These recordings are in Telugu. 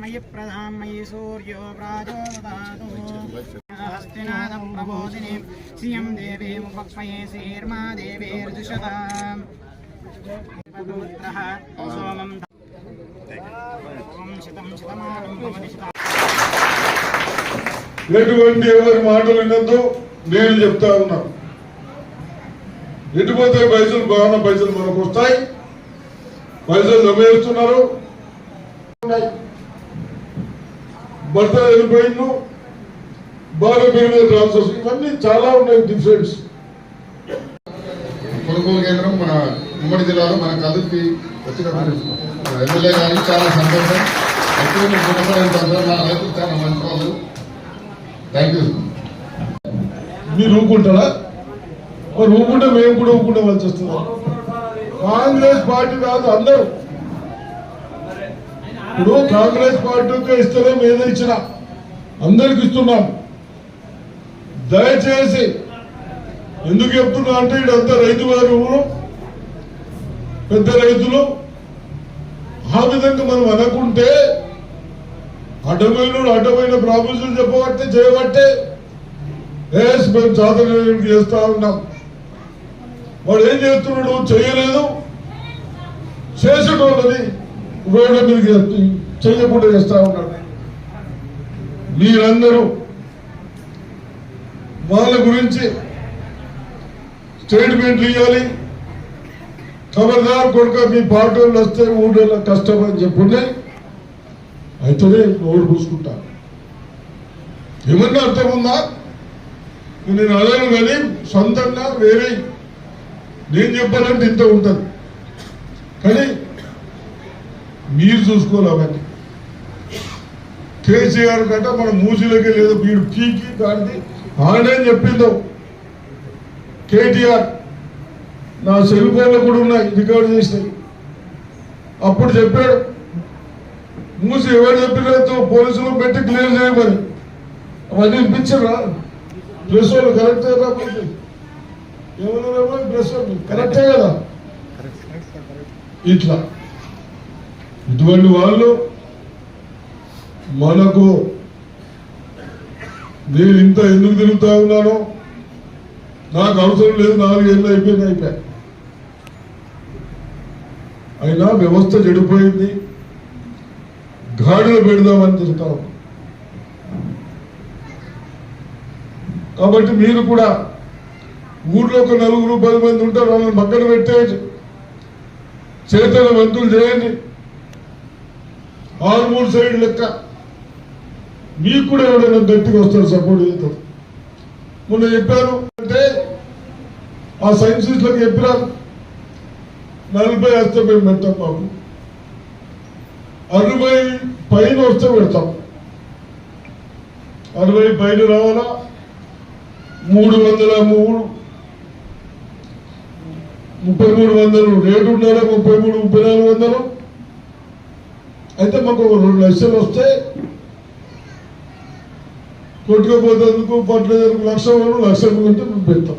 మయి ప్రధామయి సూర్యో ప్రాజోదాతు హస్తినాథ ప్రబోధిని శ్రియం దేవీముపక్ష్మయే శ్రీర్మా దేవేర్జుషతాం సోమం ఓం శతం శతమానం భవతి ఎటువంటి ఎవరి మాటలు వినద్దు నేను చెప్తా ఉన్నా. ఎటుపోతే పైసలు బాగా పైసలు మనకు వస్తాయి. పైసలు దమ్మేస్తున్నారు భర్త వెళ్ళిపోయిండు. బాగా పెరిగిన ట్రాన్స్ఫర్స్ ఇవన్నీ చాలా ఉన్నాయి డిఫరెన్స్ కొనుగోలు కేంద్రం మన ఉమ్మడి జిల్లాలో మన కదుర్తి వచ్చినప్పుడు ఎమ్మెల్యే గారికి చాలా సంతోషం. ఎక్కువ గుణపడే నా రైతులు చాలా మంచి వాళ్ళు థ్యాంక్ యూ మీరు ఊరుకుంటారా? మరి ఊరుకుంటే మేము కూడా ఊరుకుంటే వచ్చి వస్తున్నాం కాంగ్రెస్ పార్టీ కాదు అందరూ. ఇప్పుడు కాంగ్రెస్ పార్టీకి ఇస్తేనే ఏదో ఇచ్చిన అందరికి ఇస్తున్నాం. దయచేసి ఎందుకు చెప్తున్నా అంటే ఇదంతా రైతు వారి ఊరు. పెద్ద రైతులు. ఆ విధంగా మనం అనుకుంటే అడ్డమైన అడ్డమైన ప్రామిసులు చెప్పబట్టే చేయబట్టే ఎస్ మేము చాతన చేస్తా ఉన్నాం. వాడు ఏం చేస్తున్నాడు? చేయలేదు. చేసేటోళ్ళని రోడ్ల మీద చేయకుండా చేస్తా ఉన్నాడు. మీరందరూ వాళ్ళ గురించి స్టేట్మెంట్లు ఇవ్వాలి ఖబర్దార్ కొడుక మీ పార్టీ వస్తే ఊళ్ళో కష్టం అని చెప్పుండే. అయితేనే నోరు పూసుకుంటా. ఏమన్నా అర్థం ఉందా నేను అడగను కానీ సొంతంగా వేరే నేను చెప్పాలంటే ఇంత ఉంటుంది. కానీ మీరు చూసుకోవాలి అవన్నీ. కేసీఆర్ కంట మన మూసిలోకి లేదు వీడు పీకి దాన్ని ఆడేం చెప్పిందో? కేటీఆర్. నా సెల్ ఫోన్లో కూడా ఉన్నాయి రికార్డు చేసినాయి అప్పుడు చెప్పాడు మూసి ఎవరు చెప్పినట్టు పోలీసులు పెట్టి క్లియర్ చేయమని అవన్నీ వినిపించరా ప్రెస్ వాళ్ళు కరెక్టే రాకపోతే ఎవరు ప్రెస్ వాళ్ళు కరెక్టే కదా? ఇట్లా. ఇటువంటి వాళ్ళు మనకు నేను ఇంత ఎందుకు తిరుగుతా ఉన్నాను నాకు అవసరం లేదు నాలుగేళ్ళు అయిపోయింది అయిపోయా. అయినా వ్యవస్థ చెడిపోయింది. గాడిలో పెడదామని తిరుగుతాం. కాబట్టి మీరు కూడా ఊళ్ళో ఒక నలుగురు పది మంది ఉంటారు వాళ్ళని పక్కన పెట్టేయండి చేతన వంతులు చేయండి. ఆరు మూడు సైడ్ లెక్క మీకు కూడా ఎవరైనా గట్టిగా వస్తారు సపోర్ట్ చేస్తారు. మొన్న చెప్పాను అంటే ఆ సైన్సిస్ట్లకు చెప్పినారు. నలభై వస్తే మేము పెట్టాం మాకు. అరవై పైన వస్తే పెడతాం. అరవై పైన రావాలా? మూడు వందల మూడు. ముప్పై మూడు వందలు. రేటు ఉండాలా? ముప్పై మూడు ముప్పై నాలుగు వందలు. అయితే మాకు ఒక రెండు లక్షలు వస్తే కొట్టుకుపోతేందుకు పట్లేందుకు లక్ష వరకు లక్ష ఉంటే మేము పెడతాం.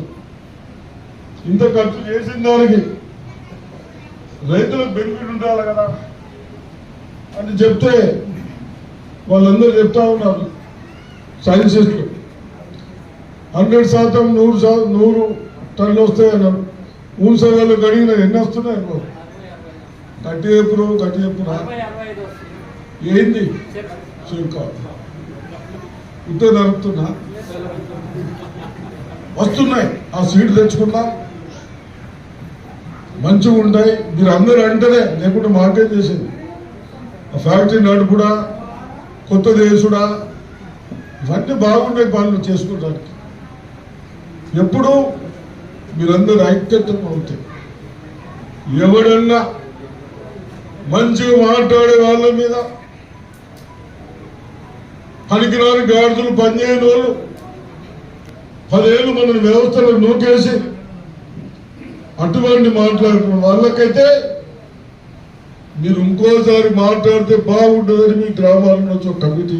ఇంత ఖర్చు చేసిన దానికి రైతులకు బెనిఫిట్ ఉండాలి కదా. అని చెప్తే వాళ్ళందరూ చెప్తా ఉన్నారు. సైన్సిస్టులు హండ్రెడ్ శాతం నూరు శాతం నూరు టన్నులు వస్తాయన్నారు మూడు సగాలు కడిగిన ఎన్ని వస్తున్నాయి అనుకో? గట్టి చెప్పురు గట్టి చెప్పురా ఏంది? శ్రీకాకుళం ఇంతే నడుపుతున్నా? వస్తున్నాయి. ఆ సీట్ తెచ్చుకున్నా? మంచిగా ఉంటాయి మీరు అందరూ అంటేనే లేకుంటే మాకేం చేసేది? ఫ్యాక్టరీ నడుపుడా కొత్త దేశుడా ఇవన్నీ బాగుండే పనులు చేసుకోవడానికి ఎప్పుడు మీరందరూ ఐక్యతం అవుతాయి ఎవడన్నా మంచిగా మాట్లాడే వాళ్ళ మీద పనికిరాని గాడిదలు పనిచేయని వాళ్ళు పదేళ్ళు మన వ్యవస్థలో నూకేసి అటువంటి మాట్లాడుతున్న వాళ్ళకైతే మీరు ఇంకోసారి మాట్లాడితే బాగుంటుందని మీ గ్రామాల నుంచి ఒక కమిటీ